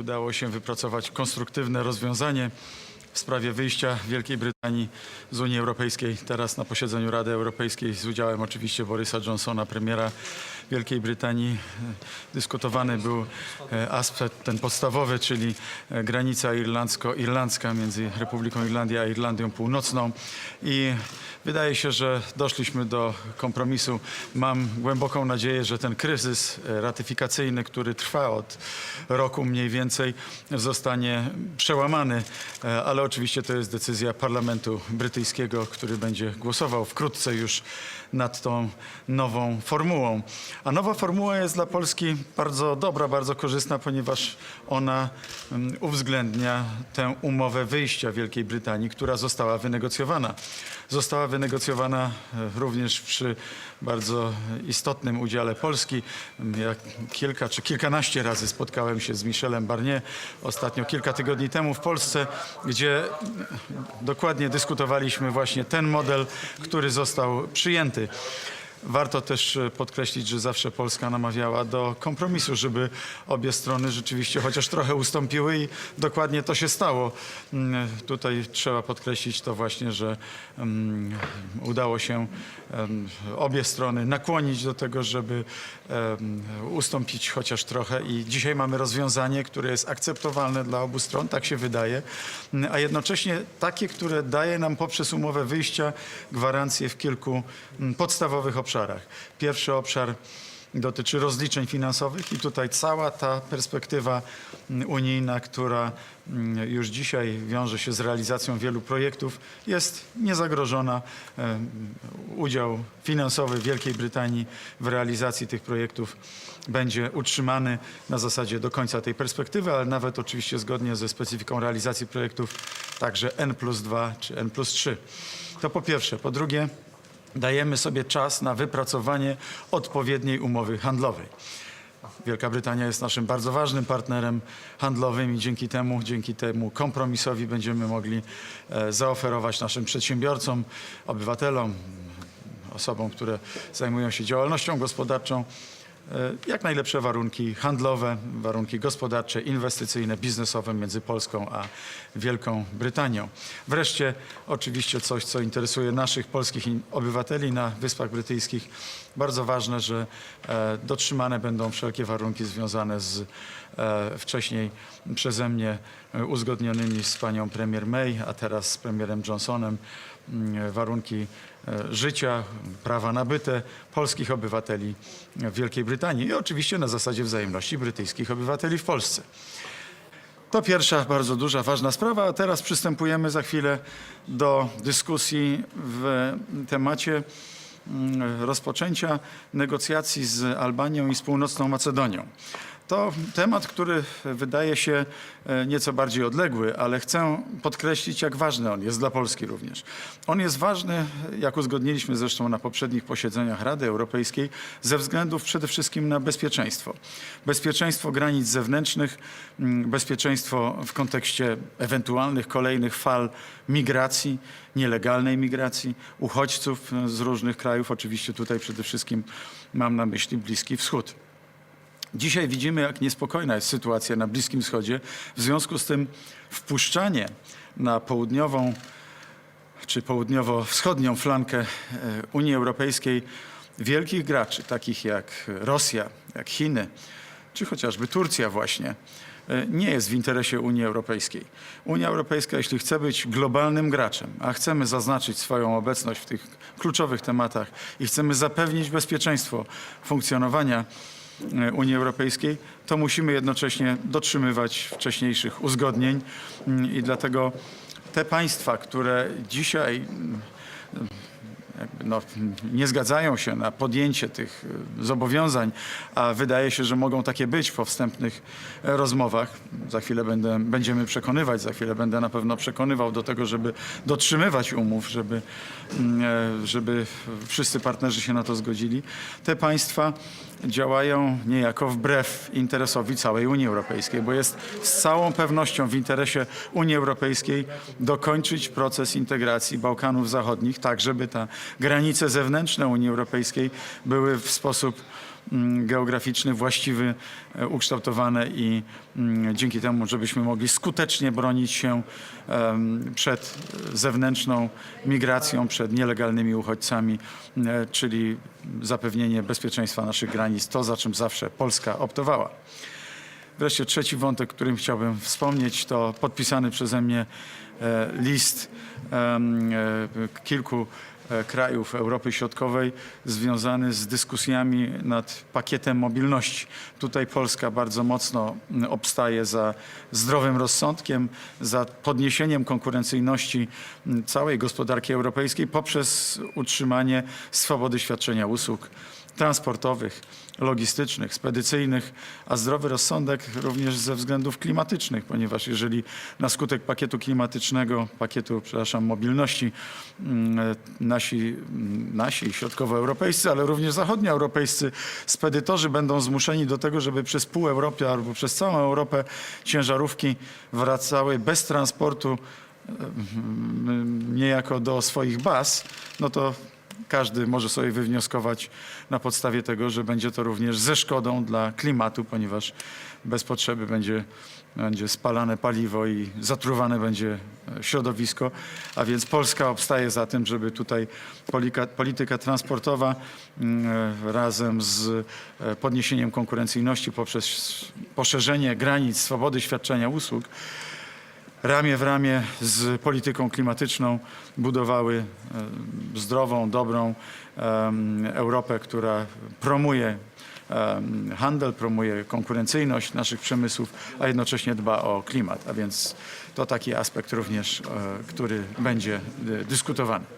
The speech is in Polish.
udało się wypracować konstruktywne rozwiązanie w sprawie wyjścia Wielkiej Brytanii z Unii Europejskiej. Teraz na posiedzeniu Rady Europejskiej z udziałem oczywiście Borysa Johnsona, premiera Wielkiej Brytanii, e, dyskutowany był e, aspekt ten podstawowy, czyli e, granica irlandzko-irlandzka między Republiką Irlandii a Irlandią Północną i wydaje się, że doszliśmy do kompromisu. Mam głęboką nadzieję, że ten kryzys ratyfikacyjny, który trwa od roku mniej więcej, zostanie przełamany, ale oczywiście to jest decyzja parlamentu brytyjskiego, który będzie głosował wkrótce już nad tą nową formułą. A nowa formuła jest dla Polski bardzo dobra, bardzo korzystna, ponieważ ona mm, uwzględnia tę umowę wyjścia Wielkiej Brytanii, która została wynegocjowana. Została wynegocjowana e, również przy bardzo istotnym udziale Polski. Ja kilka czy kilkanaście razy spotkałem się z Michelem Barnier, ostatnio kilka tygodni temu w Polsce, gdzie dokładnie dyskutowaliśmy właśnie ten model, który został przyjęty. Warto też e, podkreślić, że zawsze Polska namawiała do kompromisu, żeby obie strony rzeczywiście chociaż trochę ustąpiły i dokładnie to się stało. Mm, Tutaj trzeba podkreślić to właśnie, że mm, udało się obie strony nakłonić do tego, żeby ustąpić chociaż trochę i dzisiaj mamy rozwiązanie, które jest akceptowalne dla obu stron, tak się wydaje, Mm, a jednocześnie takie, które daje nam poprzez umowę wyjścia gwarancje w kilku podstawowych obszarach. Pierwszy obszar dotyczy rozliczeń finansowych i tutaj cała ta perspektywa unijna, która mm, już dzisiaj wiąże się z realizacją wielu projektów, jest niezagrożona. Em, Udział finansowy Wielkiej Brytanii w realizacji tych projektów będzie utrzymany na zasadzie do końca tej perspektywy, ale nawet oczywiście zgodnie ze specyfiką realizacji projektów także N plus 2 czy N plus 3. To po pierwsze. Po drugie, dajemy sobie czas na wypracowanie odpowiedniej umowy handlowej. Wielka Brytania jest naszym bardzo ważnym partnerem handlowym i dzięki temu, dzięki temu kompromisowi będziemy mogli e, zaoferować naszym przedsiębiorcom, obywatelom, osobom, które zajmują się działalnością gospodarczą, jak najlepsze warunki handlowe, warunki gospodarcze, inwestycyjne, biznesowe między Polską a Wielką Brytanią. Wreszcie oczywiście coś, co interesuje naszych polskich obywateli na Wyspach Brytyjskich. Bardzo ważne, że e, dotrzymane będą wszelkie warunki związane z e, wcześniej przeze mnie e, uzgodnionymi z panią premier May, a teraz z premierem Johnsonem mm, warunki e, życia, prawa nabyte polskich obywateli w Wielkiej Brytanii i oczywiście na zasadzie wzajemności brytyjskich obywateli w Polsce. To pierwsza bardzo duża, ważna sprawa, a teraz przystępujemy za chwilę do dyskusji w temacie mm, rozpoczęcia negocjacji z Albanią i z Północną Macedonią. To temat, który wydaje się e, nieco bardziej odległy, ale chcę podkreślić, jak ważny on jest dla Polski również. On jest ważny, jak uzgodniliśmy zresztą na poprzednich posiedzeniach Rady Europejskiej, ze względów przede wszystkim na bezpieczeństwo. Bezpieczeństwo granic zewnętrznych, mm, bezpieczeństwo w kontekście ewentualnych kolejnych fal migracji, nielegalnej migracji, uchodźców z różnych krajów. Oczywiście tutaj przede wszystkim mam na myśli Bliski Wschód. Dzisiaj widzimy, jak niespokojna jest sytuacja na Bliskim Wschodzie. W związku z tym wpuszczanie na południową czy południowo-wschodnią flankę e, Unii Europejskiej wielkich graczy, takich jak Rosja, jak Chiny, czy chociażby Turcja właśnie, e, nie jest w interesie Unii Europejskiej. Unia Europejska, jeśli chce być globalnym graczem, a chcemy zaznaczyć swoją obecność w tych kluczowych tematach i chcemy zapewnić bezpieczeństwo funkcjonowania Unii Europejskiej, to musimy jednocześnie dotrzymywać wcześniejszych uzgodnień. Mm, i dlatego te państwa, które dzisiaj mm, no, nie zgadzają się na podjęcie tych y, zobowiązań, a wydaje się, że mogą takie być po wstępnych e, rozmowach. Za chwilę będę, będziemy przekonywać, za chwilę będę na pewno przekonywał do tego, żeby dotrzymywać umów, żeby, mm, e, żeby wszyscy partnerzy się na to zgodzili. Te państwa działają niejako wbrew interesowi całej Unii Europejskiej, bo jest z całą pewnością w interesie Unii Europejskiej dokończyć proces integracji Bałkanów Zachodnich, tak żeby te granice zewnętrzne Unii Europejskiej były w sposób mm, geograficzny, właściwy, e, ukształtowane i mm, dzięki temu, żebyśmy mogli skutecznie bronić się przed zewnętrzną migracją, przed nielegalnymi uchodźcami, e, czyli zapewnienie bezpieczeństwa naszych granic, to za czym zawsze Polska optowała. Wreszcie trzeci wątek, którym chciałbym wspomnieć, to podpisany przeze mnie list em, e, kilku e, krajów Europy Środkowej związany z dyskusjami nad pakietem mobilności. Tutaj Polska bardzo mocno obstaje za zdrowym rozsądkiem, za podniesieniem konkurencyjności całej gospodarki europejskiej poprzez utrzymanie swobody świadczenia usług transportowych, logistycznych, spedycyjnych, a zdrowy rozsądek również ze względów klimatycznych, ponieważ jeżeli na skutek pakietu klimatycznego, pakietu, przepraszam, mobilności mm, nasi, mm, nasi środkowoeuropejscy, ale również zachodnioeuropejscy spedytorzy będą zmuszeni do tego, żeby przez pół Europy albo przez całą Europę ciężarówki wracały bez transportu mm, niejako do swoich baz, no to każdy może sobie wywnioskować na podstawie tego, że będzie to również ze szkodą dla klimatu, ponieważ bez potrzeby będzie, będzie spalane paliwo i zatruwane będzie e, środowisko. A więc Polska obstaje za tym, żeby tutaj polika, polityka transportowa mm, e, razem z e, podniesieniem konkurencyjności poprzez poszerzenie granic swobody świadczenia usług ramię w ramię z polityką klimatyczną budowały e, zdrową, dobrą Europę, która promuje handel, promuje konkurencyjność naszych przemysłów, a jednocześnie dba o klimat. A więc to taki aspekt również, e, który będzie e, dyskutowany.